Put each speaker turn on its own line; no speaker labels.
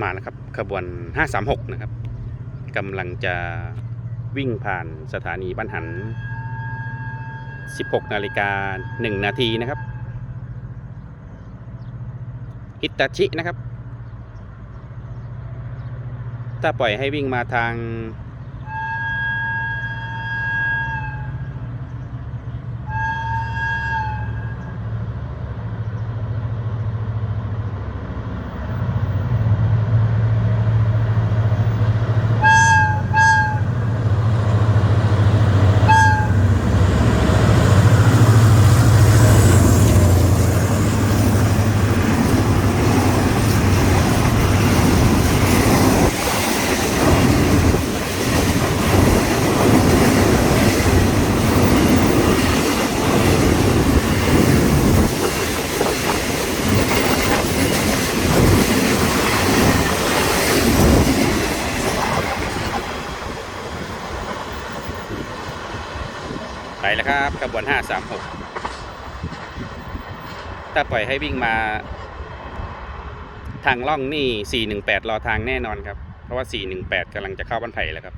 มาแล้วครับขบวน 536 นะครับกำลังจะวิ่งผ่านสถานีบ้านหัน 16 นาฬิกา 1 นาทีนะครับฮิตาชินะครับ ถ้าปล่อยให้วิ่งมาทาง ไปแล้วครับขบวน 536 ถ้าปล่อยให้วิ่งมา ทางล่องนี่ 418 รอทางแน่นอนครับ เพราะว่า 418กำลังจะเข้าบ้านไผ่แล้วครับ